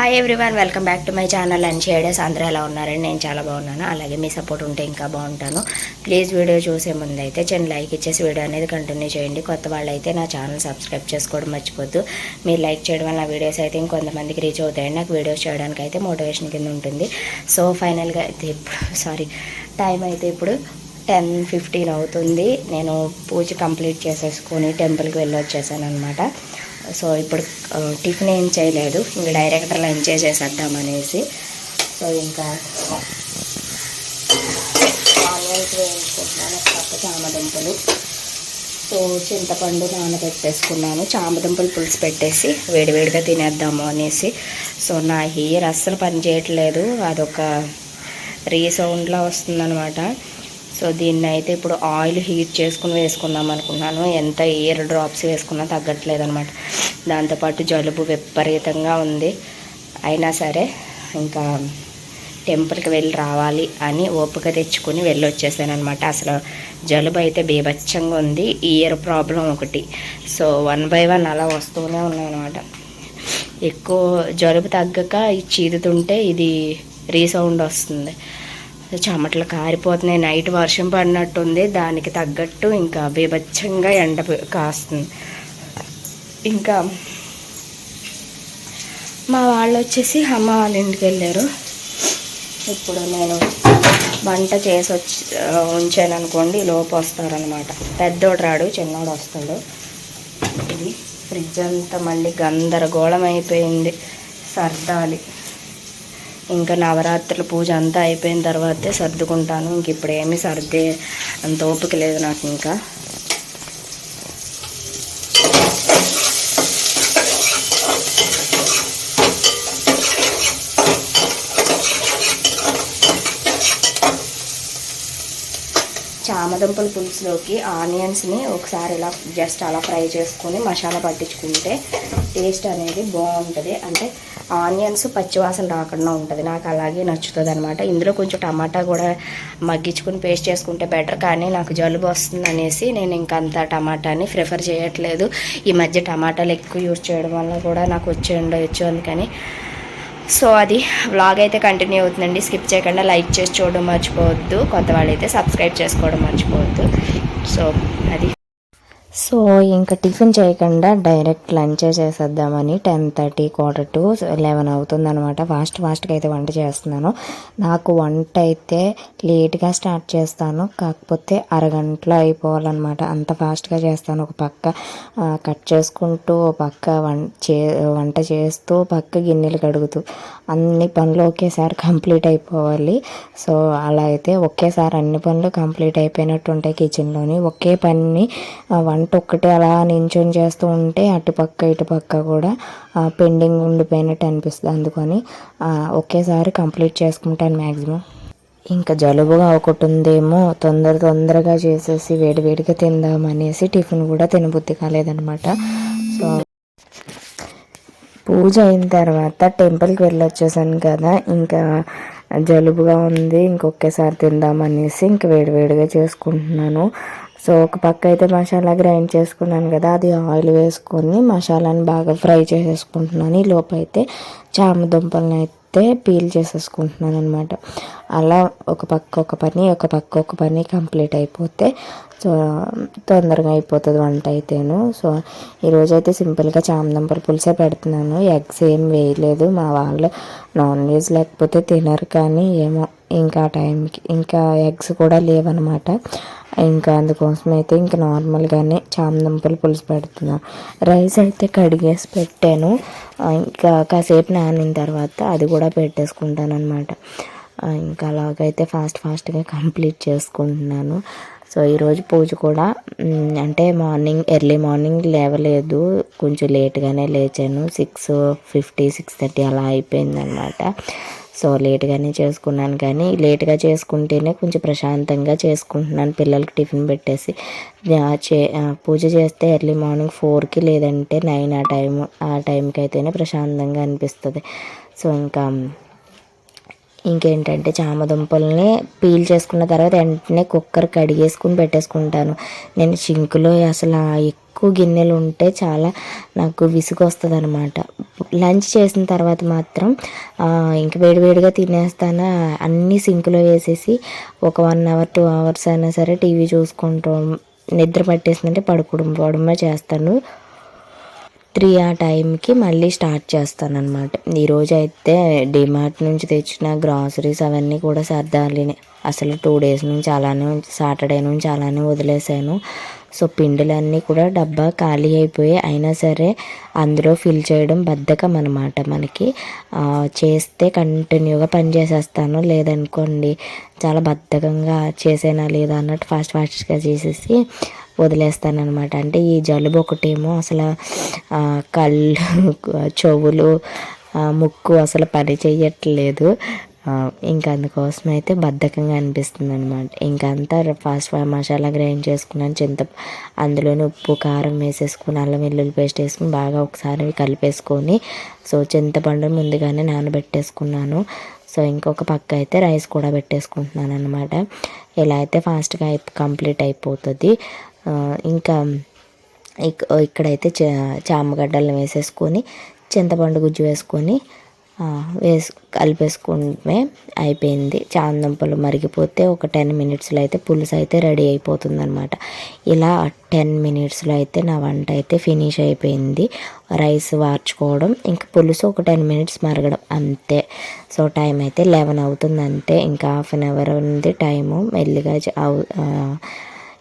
Hi everyone welcome back to my channel and షేడేస్ అందరూ ఎలా ఉన్నారండి? నేను చాలా బాగున్నాను. అలాగే మీ సపోర్ట్ ఉంటే ఇంకా బాగుంటాను. ప్లీజ్ వీడియో చూసే ముందు అయితే చిన్న లైక్ ఇచ్చేసి వీడియో అనేది కంటిన్యూ చేయండి. కొత్త వాళ్ళు అయితే నా ఛానల్ సబ్స్క్రైబ్ చేసుకోవడం మర్చిపోద్దు. మీరు లైక్ చేయడం వల్ల నా వీడియోస్ అయితే ఇంకొంతమందికి రీచ్ అవుతాయండి. నాకు వీడియోస్ చేయడానికి అయితే మోటివేషన్ కింద ఉంటుంది. సో ఫైనల్గా అయితే ఇప్పుడు సారీ టైం అయితే ఇప్పుడు టెన్ ఫిఫ్టీన్ అవుతుంది. నేను పూజ కంప్లీట్ చేసేసుకొని టెంపుల్కి వెళ్ళి వచ్చేసాను అనమాట సో ఇప్పుడు టిఫిన్ ఏం చేయలేదు. ఇంకా డైరెక్ట్ లంచ్ చేసేసేద్దాం అనేసి. సో ఇంకా ఆనియన్స్ వేయించుకుంటున్నాను పక్క చామదుంపలు సో చింతపండు నానబెట్టేసుకున్నాను. చామదుంపలు పులుసు పెట్టేసి వేడివేడిగా తినేద్దాము అనేసి. సో నా హెయిర్ అస్సలు పనిచేయట్లేదు. అదొక రీసౌండ్లా వస్తుందన్నమాట. సో దీన్ని అయితే ఇప్పుడు ఆయిల్ హీట్ చేసుకుని వేసుకుందాం అనుకున్నాను. ఎంత ఇయర్ డ్రాప్స్ వేసుకున్నా తగ్గట్లేదు అనమాట దాంతోపాటు జలుబు విపరీతంగా ఉంది. అయినా సరే ఇంకా టెంపుల్కి వెళ్ళి రావాలి అని ఓపిక తెచ్చుకుని వెళ్ళి వచ్చేసాను అనమాట అసలు జలుబు అయితే బీభత్సంగా ఉంది. ఇయర్ ప్రాబ్లం ఒకటి. సో వన్ బై వన్ అలా వస్తూనే ఉన్నాయన్నమాట ఎక్కువ జలుబు తగ్గక చీదుతుంటే ఇది రీసౌండ్ వస్తుంది. చెమటలు కారిపోతున్నాయి. నైట్ వర్షం పడినట్టుంది. దానికి తగ్గట్టు ఇంకా బీభత్సంగా ఎండ కాస్తుంది. ఇంకా మా వాళ్ళు వచ్చేసి అమ్మ వాళ్ళ ఇంటికి వెళ్ళారు. ఇప్పుడు నేను వంట చేసి వచ్చి ఉంచాను అనుకోండి. లోపు వస్తారనమాట పెద్దోడు రాడు చిన్నోడు వస్తాడు. ఇది ఫ్రిడ్జ్ అంతా మళ్ళీ గందరగోళం అయిపోయింది. సర్దాలి. ఇంకా నవరాత్రుల పూజ అంతా అయిపోయిన తర్వాతే సర్దుకుంటాను. ఇంక ఇప్పుడు ఏమీ సర్దే అంత ఓపిక లేదు నాకు ఇంకా. చామదుంపల పులుసులోకి ఆనియన్స్ని ఒకసారి ఇలా జస్ట్ అలా ఫ్రై చేసుకొని మసాలా పట్టించుకుంటే టేస్ట్ అనేది బాగుంటుంది. అంటే ఆనియన్స్ పచ్చివాసన రాకుండా ఉంటుంది. నాకు అలాగే నచ్చుతుంది అనమాట ఇందులో కొంచెం టమాటా కూడా మగ్గించుకుని పేస్ట్ చేసుకుంటే బెటర్ కానీ నాకు జలుబు వస్తుంది అనేసి నేను ఇంకంత అంత టమాటాని ప్రిఫర్ చేయట్లేదు. ఈ మధ్య టమాటాలు ఎక్కువ యూజ్ చేయడం వల్ల కూడా నాకు వచ్చి ఉండవచ్చు అందుకని సో అది వ్లాగ్ అయితే కంటిన్యూ అవుతుందండి. స్కిప్ చేయకుండా లైక్ చేసి చూడడం మర్చిపోవద్దు. కొత్త అయితే సబ్స్క్రైబ్ చేసుకోవడం మర్చిపోవద్దు. సో అది. సో ఇంకా టిఫిన్ చేయకుండా డైరెక్ట్ లంచ్ చేసేద్దామని ten thirty quarter to eleven అవుతుందనమాట ఫాస్ట్ ఫాస్ట్గా అయితే వంట చేస్తున్నాను. నాకు వంట అయితే లేట్గా స్టార్ట్ చేస్తాను. కాకపోతే అరగంటలో అయిపోవాలన్నమాట. అంత ఫాస్ట్గా చేస్తాను. ఒక పక్క కట్ చేసుకుంటూ ఒక పక్క వంట చే వంట చేస్తూ పక్క గిన్నెలు కడుగుతూ అన్ని పనులు ఒకేసారి కంప్లీట్ అయిపోవాలి. సో అలా అయితే ఒకేసారి అన్ని పనులు కంప్లీట్ అయిపోయినట్టు ఉంటాయి కిచెన్లోని. ఒకే పని వంట ఒక్కటే అలా నించొని చేస్తూ ఉంటే అటుపక్క ఇటుపక్క కూడా పెండింగ్ ఉండిపోయినట్టు అనిపిస్తుంది. అందుకని ఒకేసారి కంప్లీట్ చేసుకుంటాను మ్యాక్సిమం ఇంకా జలుబుగా ఒకటి ఉందేమో తొందర తొందరగా చేసేసి వేడివేడిగా తిందామనేసి టిఫిన్ కూడా తినబుద్ధి కాలేదనమాట సో పూజ అయిన తర్వాత టెంపుల్కి వెళ్ళొచ్చేసాను కదా ఇంకా జలుబుగా ఉంది ఇంకొకేసారి తిందామనేసి ఇంక వేడివేడిగా చేసుకుంటున్నాను. సో ఒక పక్క అయితే మసాలా గ్రైండ్ చేసుకున్నాను కదా అది ఆయిల్ వేసుకొని మసాలాని బాగా ఫ్రై చేసేసుకుంటున్నాను. ఈ లోపైతే అయితే చామదుంపలను అయితే పీల్ చేసేసుకుంటున్నాను అనమాట అలా ఒక పక్క ఒక పని ఒక పక్క ఒక పని కంప్లీట్ అయిపోతే సో తొందరగా అయిపోతుంది వంట అయితేను. సో ఈరోజు అయితే సింపుల్గా చామదంపర పులుసే పెడుతున్నాను. ఎగ్స్ ఏం వేయలేదు. మా వాళ్ళు నాన్ వెజ్ లేకపోతే తినరు కానీ ఏమో ఇంకా ఆ టైంకి ఇంకా ఎగ్స్ కూడా లేవన్నమాట. ఇంకా అందుకోసం అయితే ఇంకా నార్మల్గానే చామదుంపలు పులుసు పెడుతున్నాను రైస్ అయితే కడిగేసి పెట్టాను. ఇంకా కాసేపు నానిన తర్వాత అది కూడా పెట్టేసుకుంటాను అనమాట ఇంకా అలాగైతే ఫాస్ట్ ఫాస్ట్గా కంప్లీట్ చేసుకుంటున్నాను. సో ఈరోజు పూజ కూడా అంటే మార్నింగ్ ఎర్లీ మార్నింగ్ లేవలేదు. కొంచెం లేట్గానే లేచాను. సిక్స్ ఫిఫ్టీ సిక్స్ థర్టీ అలా అయిపోయిందనమాట సో లేట్గానే చేసుకున్నాను కానీ లేట్గా చేసుకుంటేనే కొంచెం ప్రశాంతంగా చేసుకుంటున్నాను. పిల్లలకి టిఫిన్ పెట్టేసి చే పూజ చేస్తే ఎర్లీ మార్నింగ్ ఫోర్కి లేదంటే నైన్ ఆ టైం ఆ టైంకి అయితేనే ప్రశాంతంగా అనిపిస్తుంది. సో ఇంకా ఇంకేంటంటే చామ దుంపల్ని పీల్ చేసుకున్న తర్వాత వెంటనే కుక్కర్ కడిగేసుకుని పెట్టేసుకుంటాను. నేను సింకులో అసలు ఎక్కువ గిన్నెలు ఉంటే చాలా నాకు విసుగు వస్తుంది అనమాట లంచ్ చేసిన తర్వాత మాత్రం ఇంక వేడివేడిగా తినేస్తాను అన్నీ సింక్లో వేసేసి ఒక వన్ అవర్ టూ అవర్స్ అయినా సరే టీవీ చూసుకుంటాం నిద్ర పట్టేసిందంటే పడుకోవడం పోవడమే చేస్తాను. త్రీ ఆ టైంకి మళ్ళీ స్టార్ట్ చేస్తాను అనమాట ఈరోజు అయితే డిమార్ట్ నుంచి తెచ్చిన గ్రాసరీస్ అవన్నీ కూడా సర్దాలి అసలు టూ డేస్ నుంచి అలానే సాటర్డే నుంచి అలానే వదిలేసాను సో పిండిలన్నీ కూడా డబ్బా ఖాళీ అయిపోయి అయినా సరే అందులో ఫిల్ చేయడం బద్ధకం అనమాట మనకి. చేస్తే కంటిన్యూగా పని చేసేస్తాను. లేదనుకోండి చాలా బద్ధకంగా చేసేనా లేదా అన్నట్టు ఫాస్ట్ ఫాస్ట్గా చేసేసి వదిలేస్తానమాట అంటే ఈ జలుబు ఒకటేమో అసలు కళ్ళు చెవులు ముక్కు అసలు పని చేయట్లేదు ఇంకా అందుకోసం అయితే బద్ధకంగా అనిపిస్తుంది అనమాట ఇంకా అంతా ఫాస్ట్ మసాలా గ్రైండ్ చేసుకున్నాను చింత అందులోనే ఉప్పు కారం వేసేసుకుని అల్లం వెల్లుల్లి పేస్ట్ వేసుకుని బాగా ఒకసారి కలిపేసుకొని సో చింతపండు ముందుగానే నానబెట్టేసుకున్నాను. సో ఇంకొక పక్క అయితే రైస్ కూడా పెట్టేసుకుంటున్నాను అనమాట ఇలా అయితే ఫాస్ట్గా అయి కంప్లీట్ అయిపోతుంది. ఇంకా ఇక్ ఇక్కడైతే చా- చామగడ్డలను వేసేసుకొని చింతపండు గుజ్జు వేసుకొని వేసు కలిపేసుకుంటే అయిపోయింది. చాందంపలు మరిగిపోతే ఒక టెన్ మినిట్స్లో అయితే పులుసు అయితే రెడీ అయిపోతుంది అనమాట ఇలా టెన్ మినిట్స్లో అయితే నా వంట అయితే ఫినిష్ అయిపోయింది. రైస్ వార్చుకోవడం ఇంకా పులుసు ఒక టెన్ మినిట్స్ మరగడం అంతే. సో టైం అయితే లెవెన్ అవుతుంది అంతే ఇంకా హాఫ్ అన్ అవర్ ఉంది టైము. మెల్లిగా అవు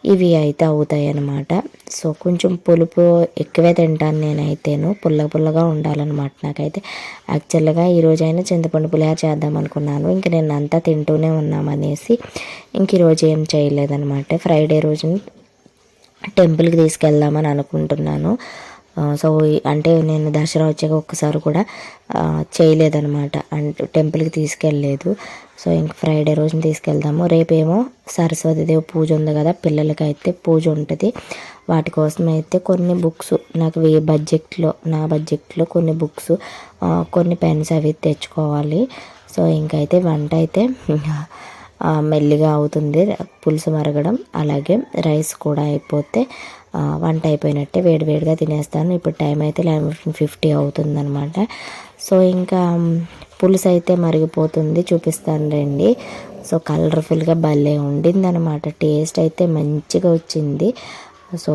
ఇవి అయితే అవుతాయి అన్నమాట. సో కొంచెం పులుపు ఎక్కువే తింటాను నేనైతేను. పుల్ల పుల్లగా ఉండాలన్నమాట నాకైతే. యాక్చువల్గా ఈరోజైనా చింతపండు పులిహార చేద్దాం అనుకున్నాను. ఇంక నేను అంతా తింటూనే ఉన్నామనేసి ఇంక ఈరోజు ఏం చేయలేదన్నమాట. ఫ్రైడే రోజు టెంపుల్కి తీసుకెళ్దామని అనుకుంటున్నాను. సో అంటే నేను దసరా వచ్చాక ఒక్కసారి కూడా చేయలేదనమాట చేయలేదన్నమాట. అంటే టెంపుల్కి తీసుకెళ్ళలేదు. సో ఇంక ఫ్రైడే రోజున తీసుకెళ్తాము రేపేమో సరస్వతిదేవి పూజ ఉంది కదా పిల్లలకి అయితే పూజ ఉంటుంది. వాటి కోసం అయితే కొన్ని బుక్స్ నాకు ఏ బడ్జెట్లో నా బడ్జెట్లో కొన్ని బుక్స్ కొన్ని పెన్స్ అవి తెచ్చుకోవాలి. సో ఇంకైతే వంట అయితే మెల్లిగా అవుతుంది. పులుసు మరగడం అలాగే రైస్ కూడా అయిపోతే వంట అయిపోయినట్టే వేడివేడిగా తినేస్తాను. ఇప్పుడు టైం అయితే లెవెన్ ఫిఫ్టీ అవుతుందనమాట సో ఇంకా పులుసు అయితే మరిగిపోతుంది చూపిస్తాను రండి సో కలర్ఫుల్గా భలే ఉండిందనమాట. టేస్ట్ అయితే మంచిగా వచ్చింది. సో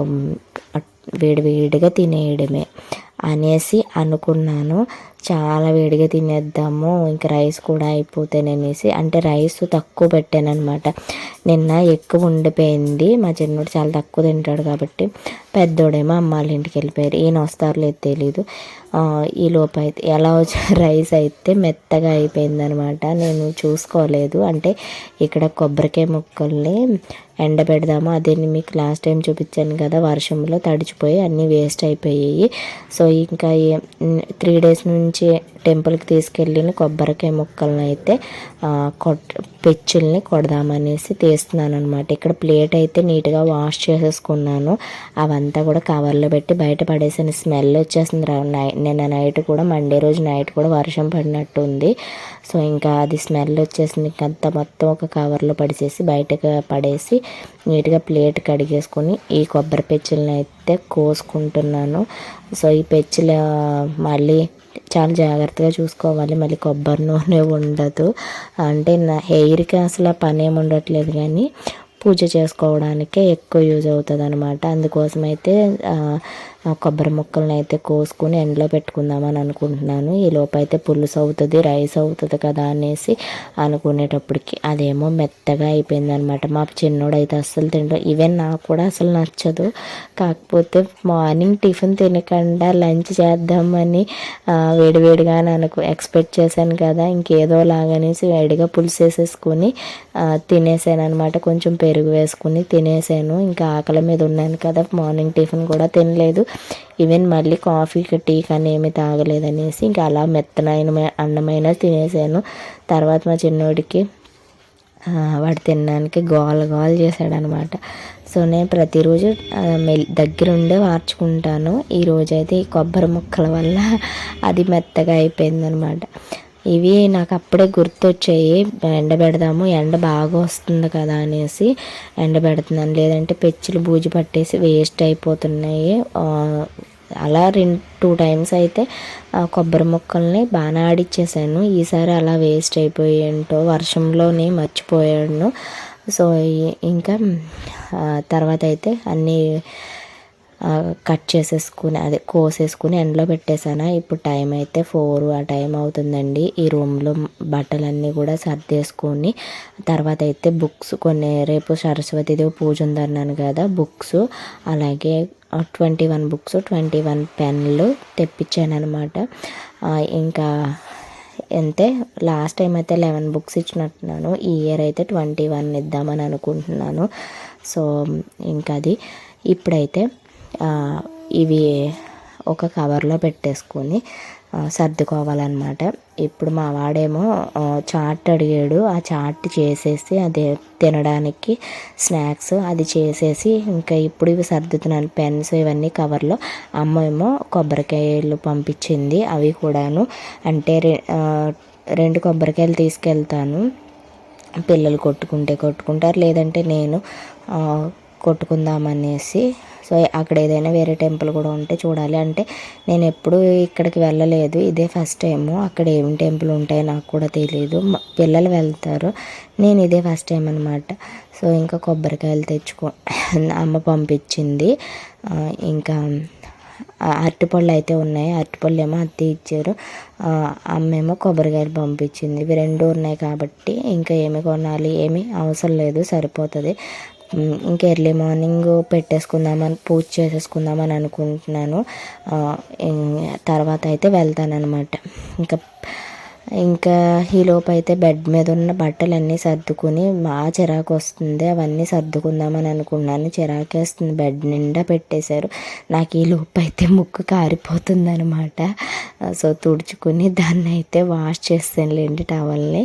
వేడివేడిగా తినేయడమే అనేసి అనుకున్నాను. చాలా వేడిగా తినేద్దాము. ఇంకా రైస్ కూడా అయిపోతేననేసి అంటే రైస్ తక్కువ పెట్టాను అనమాట నిన్న ఎక్కువ ఉండిపోయింది. మా చిన్నోడు చాలా తక్కువ తింటాడు కాబట్టి పెద్దోడేమో అమ్మ వాళ్ళ ఇంటికి వెళ్ళిపోయారు. ఈయన వస్తారో లేదు తెలీదు. ఈ లోపు అయితే ఎలా వచ్చి రైస్ అయితే మెత్తగా అయిపోయిందనమాట నేను చూసుకోలేదు. అంటే ఇక్కడ కొబ్బరికాయ ముక్కల్ని ఎండబెడదాము. అదే మీకు లాస్ట్ టైం చూపించాను కదా వర్షంలో తడిచిపోయి అన్నీ వేస్ట్ అయిపోయాయి. సో ఇంకా త్రీ డేస్ నుంచి టెంపుల్కి తీసుకెళ్ళిన కొబ్బరికాయ ముక్కలను అయితే కొట్ పెచ్చుల్ని కొడదామనేసి తీస్తున్నాను అనమాట ఇక్కడ ప్లేట్ అయితే నీట్గా వాష్ చేసేసుకున్నాను. అవంతా కూడా కవర్లో పెట్టి బయట పడేసిన స్మెల్ వచ్చేసింది. రా నిన్న నైట్ కూడా మండే రోజు నైట్ కూడా వర్షం పడినట్టు ఉంది సో ఇంకా అది స్మెల్ వచ్చేసింది. అంతా మొత్తం ఒక కవర్లో పడిచేసి బయటకు పడేసి నీట్గా ప్లేట్ కడిగేసుకొని ఈ కొబ్బరి పెచ్చులను అయితే కోసుకుంటున్నాను. సో ఈ పెచ్చులు మళ్ళీ చాలా జాగ్రత్తగా చూసుకోవాలి. మళ్ళీ కొబ్బరి నూనె ఉండదు. అంటే నా హెయిర్కి అసలు పని ఏమి ఉండట్లేదు కానీ పూజ చేసుకోవడానికే ఎక్కువ యూజ్ అవుతుంది అనమాట అందుకోసం అయితే కొబ్బరి ముక్కలను అయితే కోసుకొని ఎండలో పెట్టుకుందామని అనుకుంటున్నాను. ఈ లోపైతే అయితే పులుసు అవుతుంది రైస్ అవుతుంది కదా అనేసి అనుకునేటప్పటికి అదేమో మెత్తగా అయిపోయింది అనమాట మా చిన్నోడు అయితే అస్సలు తినడం. ఈవెన్ నాకు కూడా అసలు నచ్చదు. కాకపోతే మార్నింగ్ టిఫిన్ తినకుండా లంచ్ చేద్దామని వేడివేడిగా అనుకు ఎక్స్పెక్ట్ చేశాను కదా. ఇంకేదో లాగనేసి వేడిగా పులుసు వేసేసుకొని తినేసాను అనమాట కొంచెం పెరుగు వేసుకుని తినేసాను. ఇంకా ఆకలి మీద ఉన్నాను కదా. మార్నింగ్ టిఫిన్ కూడా తినలేదు. ఈవెన్ మళ్ళీ కాఫీకి టీ కానీ ఏమీ తాగలేదనేసి ఇంకా అలా మెత్తనైన అన్నమైన తినేసాను. తర్వాత మా చిన్నోడికి వాడు తినడానికి గోల గోల చేశాడనమాట. సో నేను ప్రతిరోజు ఆ, మెల్ దగ్గరుండే వార్చుకుంటాను. ఈ రోజైతే ఈ కొబ్బరి ముక్కల వల్ల అది మెత్తగా అయిపోయిందనమాట. ఇవి నాకు అప్పుడే గుర్తొచ్చాయి. ఎండబెడదాము ఎండ బాగా వస్తుంది కదా అనేసి ఎండబెడుతున్నాను లేదంటే పెచ్చులు బూజు పట్టేసి వేస్ట్ అయిపోతున్నాయి. అలా రెండు టూ టైమ్స్ అయితే కొబ్బరి ముక్కల్ని బాగా ఆడిచ్చేసాను. ఈసారి అలా వేస్ట్ అయిపోయి ఏంటో వర్షంలోనే మర్చిపోయాను. సో ఇంకా తర్వాత అయితే అన్నీ కట్ చేసేసుకుని అదే కోసేసుకుని ఎండలో పెట్టేశాను? ఇప్పుడు టైం అయితే ఫోర్ ఆ టైం అవుతుందండి. ఈ రూమ్లో బట్టలన్నీ కూడా సర్దేసుకొని తర్వాత అయితే బుక్స్ కొన్ని రేపు సరస్వతిదేవి పూజ ఉందన్నాను కదా బుక్స్ అలాగే twenty one books twenty one పెన్లు తెప్పించాను అనమాట ఇంకా అంతే లాస్ట్ టైం అయితే లెవెన్ బుక్స్ ఇచ్చినట్టున్నాను. ఈ ఇయర్ అయితే ట్వంటీ వన్ ఇద్దామని అనుకుంటున్నాను. సో ఇంకా అది. ఇప్పుడైతే ఇవి ఒక కవర్లో పెట్టేసుకొని సర్దుకోవాలన్నమాట. ఇప్పుడు మా వాడేమో చాట్ అడిగాడు. ఆ చాట్ చేసేసి అదే తినడానికి స్నాక్స్ అది చేసేసి ఇంకా ఇప్పుడు ఇవి సర్దుతున్నాను. పెన్స్ ఇవన్నీ కవర్లో. అమ్మ ఏమో కొబ్బరికాయలు పంపించింది అవి కూడాను. అంటే రె- రెండు కొబ్బరికాయలు తీసుకెళ్తాను. పిల్లలు కొట్టుకుంటే కొట్టుకుంటారు. లేదంటే నేను కొట్టుకుందామనేసి సో అక్కడ ఏదైనా వేరే టెంపుల్ కూడా ఉంటే చూడాలి. అంటే నేను ఎప్పుడు ఇక్కడికి వెళ్ళలేదు. ఇదే ఫస్ట్ టైము. అక్కడ ఏం టెంపుల్ ఉంటాయో నాకు కూడా తెలియదు పిల్లలు వెళ్తారు. నేను ఇదే ఫస్ట్ టైం అనమాట సో ఇంకా కొబ్బరికాయలు తెచ్చుకో అమ్మ పంపించింది. ఇంకా అరటిపళ్ళు అయితే ఉన్నాయి. అరటిపళ్ళు ఏమో అత్తి ఇచ్చారు అమ్మేమో కొబ్బరికాయలు పంపించింది. ఇవి రెండు ఉన్నాయి కాబట్టి ఇంకా ఏమి కొనాలి? ఏమి అవసరం లేదు. సరిపోతుంది. ఇంకా ఎర్లీ మార్నింగ్ పెట్టేసుకుందామని పూజ చేసేసుకుందామని అనుకుంటున్నాను. తర్వాత అయితే వెళ్తానన్నమాట. ఇంకా ఇంకా ఈలోపు అయితే బెడ్ మీద ఉన్న బట్టలన్నీ సర్దుకుని బాగా చిరాకు వస్తుంది. అవన్నీ సర్దుకుందామని అనుకున్నాను. చిరాకు వేస్తుంది. బెడ్ నిండా పెట్టేశారు. నాకు ఈ లోపు అయితే ముక్కు కారిపోతుంది అనమాట సో తుడుచుకుని దాన్ని అయితే వాష్ చేస్తానులేండి టవల్ని.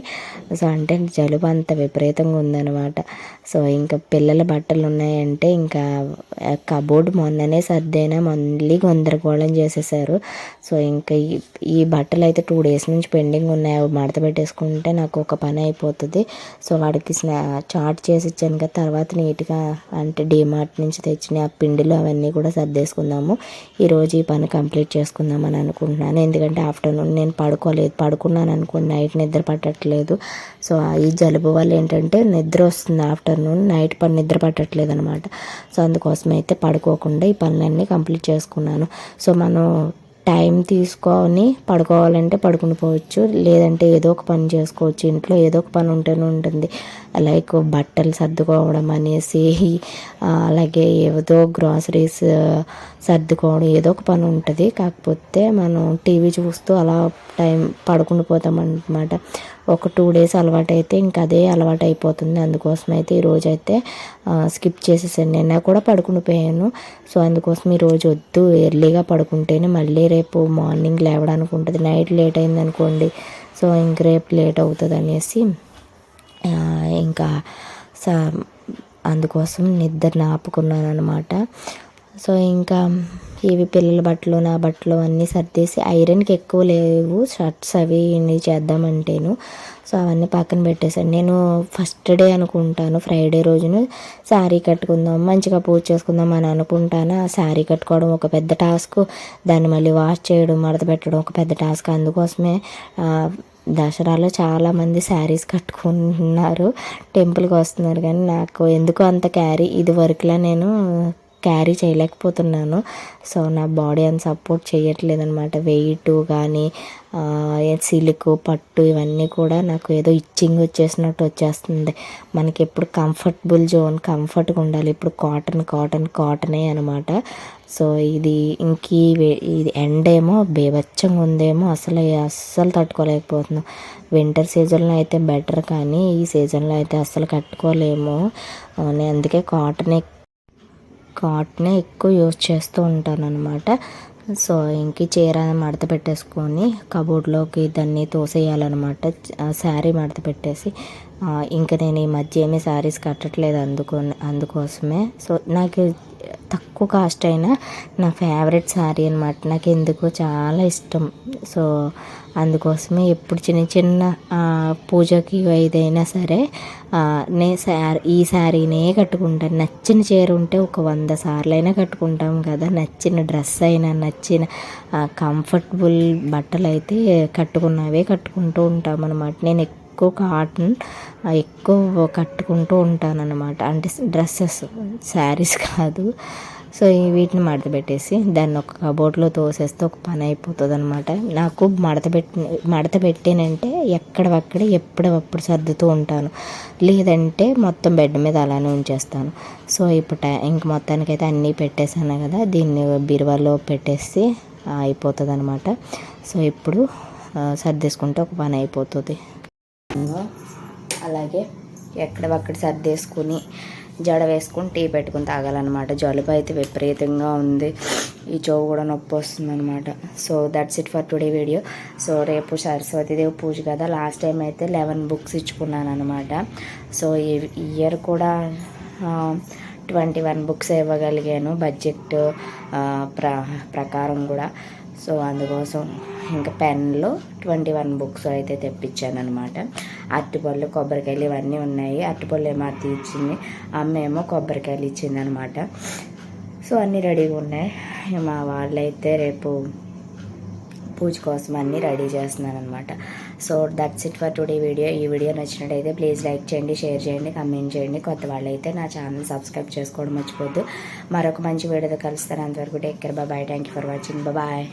సో అంటే జలుబు అంత విపరీతంగా ఉందన్నమాట. సో ఇంకా పిల్లల బట్టలు ఉన్నాయంటే ఇంకా కబోర్డ్ మొన్ననే సర్దైనా మళ్ళీ గందరగోళం చేసేసారు. సో ఇంకా ఈ ఈ బట్టలు అయితే టూ డేస్ నుంచి పెండింగ్ ఉన్నాయి. అవి మడత పెట్టేసుకుంటే నాకు ఒక పని అయిపోతుంది. సో వాడికి స్నా చాట్ చేసి ఇచ్చాను కదా తర్వాత నీట్గా అంటే డిమార్ట్ నుంచి తెచ్చిన ఆ పిండిలు అవన్నీ కూడా సర్దేసుకుందాము. ఈరోజు ఈ పని కంప్లీట్ చేసుకుందామని అనుకుంటున్నాను. ఎందుకంటే ఆఫ్టర్నూన్ నేను పడుకోలేదు. పడుకున్నాను అనుకోండి నైట్ నిద్ర పట్టట్లేదు. సో ఈ జలుబు వల్ల ఏంటంటే నిద్ర వస్తుంది ఆఫ్టర్నూన్. నైట్ పని నిద్ర పట్టట్లేదు అనమాట సో అందుకోసం అయితే పడుకోకుండా ఈ పనులన్నీ కంప్లీట్ చేసుకున్నాను. సో మనం టైం తీసుకొని పడుకోవాలంటే పడుకుని పోవచ్చు. లేదంటే ఏదో ఒక పని చేసుకోవచ్చు. ఇంట్లో ఏదో ఒక పని ఉంటేనే ఉంటుంది. లైక్ బట్టలు సర్దుకోవడం అనేసి అలాగే ఏదో గ్రాసరీస్ సర్దుకోవడం ఏదో ఒక పని ఉంటుంది. కాకపోతే మనం టీవీ చూస్తూ అలా టైం పడుకుని పోతాం అనమాట ఒక టూ డేస్ అలవాటు అయితే ఇంకా అదే అలవాటు అయిపోతుంది అందుకోసం అయితే ఈరోజు అయితే స్కిప్ చేసేసాను నిన్న కూడా పడుకుని పోయాను. సో అందుకోసం ఈరోజు వద్దు. ఎర్లీగా పడుకుంటేనే మళ్ళీ రేపు మార్నింగ్ లేవడానికి ఉంటుంది. నైట్ లేట్ అయింది అనుకోండి సో ఇంక రేపు లేట్ అవుతుంది అనేసి ఇంకా స అందుకోసం నిద్ర ఆపుకున్నాను అనమాట సో ఇంకా ఇవి పిల్లల బట్టలు నా బట్టలు అన్నీ సర్దేసి ఐరన్కి ఎక్కువ లేవు. షర్ట్స్ అవి చేద్దామంటేను సో అవన్నీ పక్కన పెట్టేశాను. నేను ఫస్ట్ డే అనుకుంటాను ఫ్రైడే రోజును శారీ కట్టుకుందాం మంచిగా పూజ చేసుకుందాం అని అనుకుంటాను. ఆ శారీ కట్టుకోవడం ఒక పెద్ద టాస్క్. దాన్ని మళ్ళీ వాష్ చేయడం మడత పెట్టడం ఒక పెద్ద టాస్క్. అందుకోసమే దసరాలో చాలామంది శారీస్ కట్టుకుంటున్నారు టెంపుల్కి వస్తున్నారు కానీ నాకు ఎందుకు అంత క్యారీ? ఇది వరకులా నేను క్యారీ చేయలేకపోతున్నాను. సో నా బాడీ అంత సపోర్ట్ చేయట్లేదు అనమాట వెయిట్ కానీ సిల్క్ పట్టు ఇవన్నీ కూడా నాకు ఏదో ఇచ్చింగ్ వచ్చేసినట్టు వచ్చేస్తుంది. మనకి ఎప్పుడు కంఫర్టబుల్ జోన్ కంఫర్ట్గా ఉండాలి. ఇప్పుడు కాటన్ కాటన్ కాటనే అనమాట సో ఇది ఇంక ఇది ఎండ్ ఏమో బేవచ్చంగా ఉందేమో అసలు అస్సలు తట్టుకోలేకపోతున్నాం. వింటర్ సీజన్లో అయితే బెటర్ కానీ ఈ సీజన్లో అయితే అస్సలు కట్టుకోలేము. అందుకే కాటన్ కాటనే ఎక్కువ యూజ్ చేస్తూ ఉంటాను అనమాట సో ఇంక చీర మడత పెట్టేసుకొని కబోర్డ్లోకి దాన్ని తోసేయాలన్నమాట. శారీ మడత పెట్టేసి ఇంకా నేను ఈ మధ్య ఏమీ శారీస్ కట్టట్లేదు అందుకో అందుకోసమే. సో నాకు తక్కువ కాస్ట్ అయినా నా ఫేవరెట్ శారీ అనమాట నాకు ఎందుకో చాలా ఇష్టం. సో అందుకోసమే ఎప్పుడు చిన్న చిన్న పూజకి ఏదైనా సరే నే శారీ ఈ శారీనే కట్టుకుంటాను. నచ్చిన చీర ఉంటే ఒక వంద సార్లు అయినా కట్టుకుంటాం కదా. నచ్చిన డ్రెస్ అయినా నచ్చిన కంఫర్టబుల్ బట్టలు అయితే కట్టుకున్నవే కట్టుకుంటూ ఉంటాం అనమాట నేను ఎక్కువ కాటన్ ఎక్కువ కట్టుకుంటూ ఉంటాను అనమాట అంటే డ్రెస్సెస్ శారీస్ కాదు. సో ఈ వీటిని మడత పెట్టేసి దాన్ని ఒక కబోర్డ్లో తోసేస్తే ఒక పని అయిపోతుంది అనమాట నాకు మడత పెట్టి మడత పెట్టానంటే ఎక్కడవక్కడ ఎప్పుడప్పుడు సర్దుతూ ఉంటాను. లేదంటే మొత్తం బెడ్ మీద అలానే ఉంచేస్తాను. సో ఇప్పుడు టై- ఇంక మొత్తానికైతే అన్నీ పెట్టేశాను కదా దీన్ని బీరువాలో పెట్టేసి అయిపోతుంది అనమాట సో ఇప్పుడు సర్దేసుకుంటే ఒక పని అయిపోతుంది. అలాగే ఎక్కడ సర్దేసుకుని జడ వేసుకుని టీ పెట్టుకుని తాగాలన్నమాట. జలుబు అయితే విపరీతంగా ఉంది. ఈ చెవు కూడా నొప్పి వస్తుంది అనమాట so that's it for today video so రేపు సరస్వతీదేవి పూజ కదా. లాస్ట్ టైం అయితే లెవెన్ బుక్స్ ఇచ్చుకున్నాను అనమాట సో ఈ ఇయర్ కూడా ట్వంటీ వన్ బుక్స్ ఇవ్వగలిగాను. బడ్జెట్ ప్ర ప్రకారం కూడా. సో అందుకోసం ఇంకా పెన్లు ట్వంటీ వన్ బుక్స్ అయితే తెప్పించాను అనమాట అరటిపళ్ళు కొబ్బరికాయలు ఇవన్నీ ఉన్నాయి. అరటిపళ్ళు ఏమో అత్త ఇచ్చింది. అమ్మ ఏమో కొబ్బరికాయలు ఇచ్చింది అనమాట సో అన్నీ రెడీగా ఉన్నాయి. మా వాళ్ళైతే రేపు పూజ కోసం అన్నీ రెడీ చేస్తున్నాను అనమాట so that's it for today video ఈ వీడియో నచ్చినట్టయితే ప్లీజ్ లైక్ చేయండి షేర్ చేయండి కమెంట్ చేయండి. కొత్త వాళ్ళైతే నా ఛానల్ సబ్స్క్రైబ్ చేసుకోవడం మర్చిపోద్దు. మరొక మంచి వీడియోతో కలుస్తాను. అంతవరకు take care bye thank you for watching bye